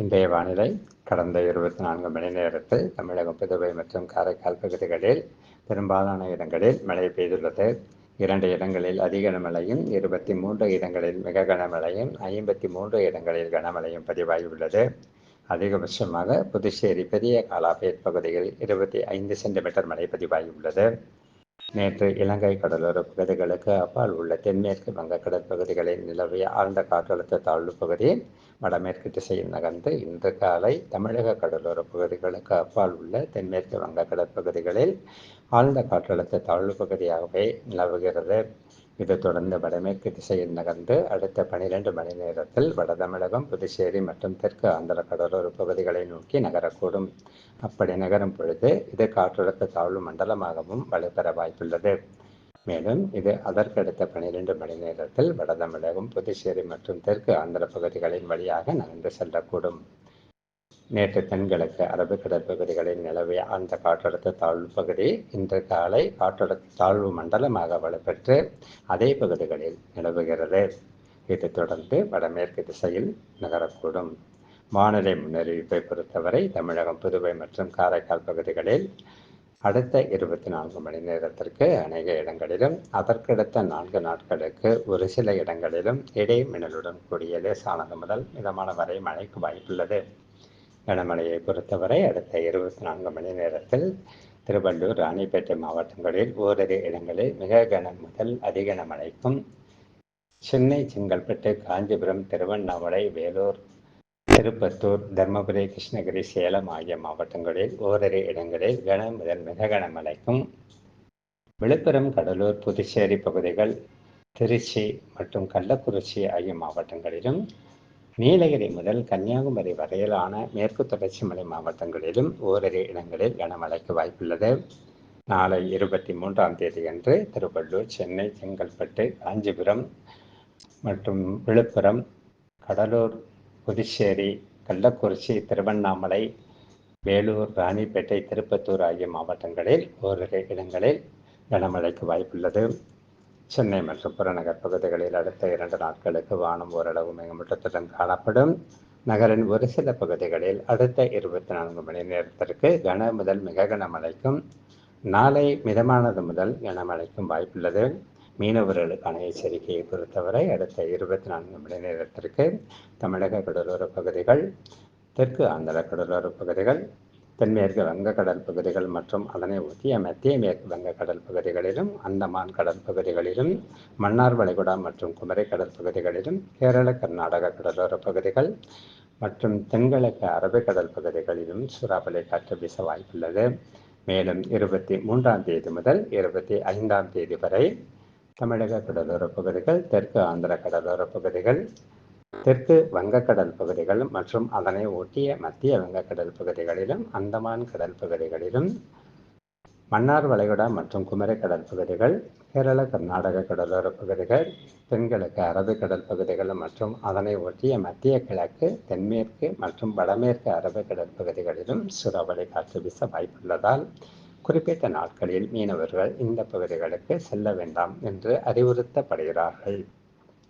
இன்றைய வானிலை கடந்த இருபத்தி நான்கு மணி நேரத்தில் தமிழகம் புதுவை மற்றும் காரைக்கால் பகுதிகளில் பெரும்பாலான இடங்களில் மழை பெய்துள்ளது. இரண்டு இடங்களில் அதிக கனமழையும் இருபத்தி மூன்று இடங்களில் மிக கனமழையும் ஐம்பத்தி மூன்று இடங்களில் கனமழையும் பதிவாகியுள்ளது. அதிகபட்சமாக புதுச்சேரி பெரிய காலாபேட் பகுதியில் இருபத்தி ஐந்து சென்டிமீட்டர் மழை பதிவாகியுள்ளது. நேற்று இலங்கை கடலோர பகுதிகளுக்கு அப்பால் உள்ள தென்மேற்கு வங்கக்கடல் பகுதிகளில் நிலவிய ஆழ்ந்த காற்றழுத்த தாழ்வு பகுதி வடமேற்கு திசையில் நகர்ந்து இன்று காலை தமிழக கடலோர பகுதிகளுக்கு அப்பால் உள்ள தென்மேற்கு வங்கக்கடல் பகுதிகளில் ஆழ்ந்த காற்றழுத்த தாழ்வு பகுதியாகவே நிலவுகிறது. இது தொடர்ந்து வடமேற்கு திசையில் நகர்ந்து அடுத்த பனிரெண்டு மணி நேரத்தில் வட தமிழகம் புதுச்சேரி மற்றும் தெற்கு ஆந்திர கடலோர பகுதிகளை நோக்கி நகரக்கூடும். அப்படி நகரும் பொழுது இது காற்றழுத்த தாழ்வு மண்டலமாகவும் வலுப்பெற வாய்ப்புள்ளது. மேலும் இது அதற்கடுத்த பனிரெண்டு மணி நேரத்தில் வட தமிழகம் புதுச்சேரி மற்றும் தெற்கு ஆந்திர பகுதிகளின் வழியாக நகர்ந்து செல்லக்கூடும். நேற்று தென்கிழக்கு அரபிக்கடல் பகுதிகளில் நிலவிய அந்த காற்றழுத்த தாழ்வு பகுதி இன்று காலை காற்றழுத்த தாழ்வு மண்டலமாக வலுப்பெற்று அதே பகுதிகளில் நிலவுகிறது. இதைத் தொடர்ந்து வடமேற்கு திசையில் நகரக்கூடும். வானிலை முன்னறிவிப்பை பொறுத்தவரை தமிழகம் புதுவை மற்றும் காரைக்கால் பகுதிகளில் அடுத்த இருபத்தி நான்கு மணி நேரத்திற்கு அநேக இடங்களிலும் அதற்கடுத்த நான்கு நாட்களுக்கு ஒரு சில இடங்களிலும் இடைமின்னலுடன் கூடிய லேசானது முதல் மிதமான வரை மழைக்கு வாய்ப்புள்ளது. கனமழையை பொறுத்தவரை அடுத்த இருபத்தி நான்கு மணி நேரத்தில் திருவள்ளூர் ராணிப்பேட்டை மாவட்டங்களில் ஓரிரு இடங்களில் மிக கன முதல் அதிகன மழைக்கும் சென்னை செங்கல்பட்டு காஞ்சிபுரம் திருவண்ணாமலை வேலூர் திருப்பத்தூர் தர்மபுரி கிருஷ்ணகிரி சேலம் ஆகிய மாவட்டங்களில் ஓரிரு இடங்களில் கன முதல் மிக கனமழைக்கும். விழுப்புரம் கடலூர் புதுச்சேரி பகுதிகள் திருச்சி மற்றும் கள்ளக்குறிச்சி ஆகிய மாவட்டங்களிலும் நீலகிரி முதல் கன்னியாகுமரி வரையிலான மேற்கு தொடர்ச்சி மலை மாவட்டங்களிலும் ஓரிரு இடங்களில் கனமழைக்கு வாய்ப்புள்ளது. நாளை இருபத்தி மூன்றாம் தேதியன்று திருவள்ளூர் சென்னை செங்கல்பட்டு காஞ்சிபுரம் மற்றும் விழுப்புரம் கடலூர் புதுச்சேரி கள்ளக்குறிச்சி திருவண்ணாமலை வேலூர் ராணிப்பேட்டை திருப்பத்தூர் ஆகிய மாவட்டங்களில் ஓரிரு இடங்களில் கனமழைக்கு வாய்ப்புள்ளது. சென்னை மற்றும் புறநகர் பகுதிகளில் அடுத்த இரண்டு நாட்களுக்கு வானம் ஓரளவு மேகமூட்டத்துடன் காணப்படும். நகரின் ஒரு சில பகுதிகளில் அடுத்த இருபத்தி நான்கு மணி நேரத்திற்கு கன முதல் மிக கனமழைக்கும் நாளை மிதமானது முதல் கனமழைக்கும் வாய்ப்புள்ளது. மீனவர்களுக்கான எச்சரிக்கையை பொறுத்தவரை அடுத்த இருபத்தி நான்கு மணி நேரத்திற்கு தமிழக கடலோர பகுதிகள் தெற்கு ஆந்திர கடலோர பகுதிகள் தென்மேற்கு வங்கக்கடல் பகுதிகள் மற்றும் அதனை ஒட்டிய மத்திய மேற்கு வங்கக்கடல் பகுதிகளிலும் அந்தமான் கடல் பகுதிகளிலும் மன்னார் வளைகுடா மற்றும் குமரி கடல் பகுதிகளிலும் கேரள கர்நாடக கடலோர பகுதிகள் மற்றும் தென்கிழக்கு அரபிக்கடல் பகுதிகளிலும் சூறாவளி காற்று வீச வாய்ப்புள்ளது. மேலும் இருபத்தி மூன்றாம் தேதி முதல் இருபத்தி ஐந்தாம் தேதி வரை தமிழக கடலோர பகுதிகள் தெற்கு ஆந்திர கடலோர பகுதிகள் தெற்கு வங்கக்கடல் பகுதிகள் மற்றும் அதனை ஒட்டிய மத்திய வங்கக்கடல் பகுதிகளிலும் அந்தமான் கடல் பகுதிகளிலும் மன்னார் வளைகுடா மற்றும் குமரி கடல் பகுதிகள் கேரள கர்நாடக கடலோர பகுதிகள் தென்கிழக்கு அரபிக்கடல் பகுதிகள் மற்றும் அதனை ஒட்டிய மத்திய கிழக்கு தென்மேற்கு மற்றும் வடமேற்கு அரபிக்கடல் பகுதிகளிலும் சுறாவளி காற்று வீச வாய்ப்புள்ளதால் குறிப்பிட்ட நாட்களில் மீனவர்கள் இந்த பகுதிகளுக்கு செல்ல வேண்டாம் என்று அறிவுறுத்தப்படுகிறார்கள்.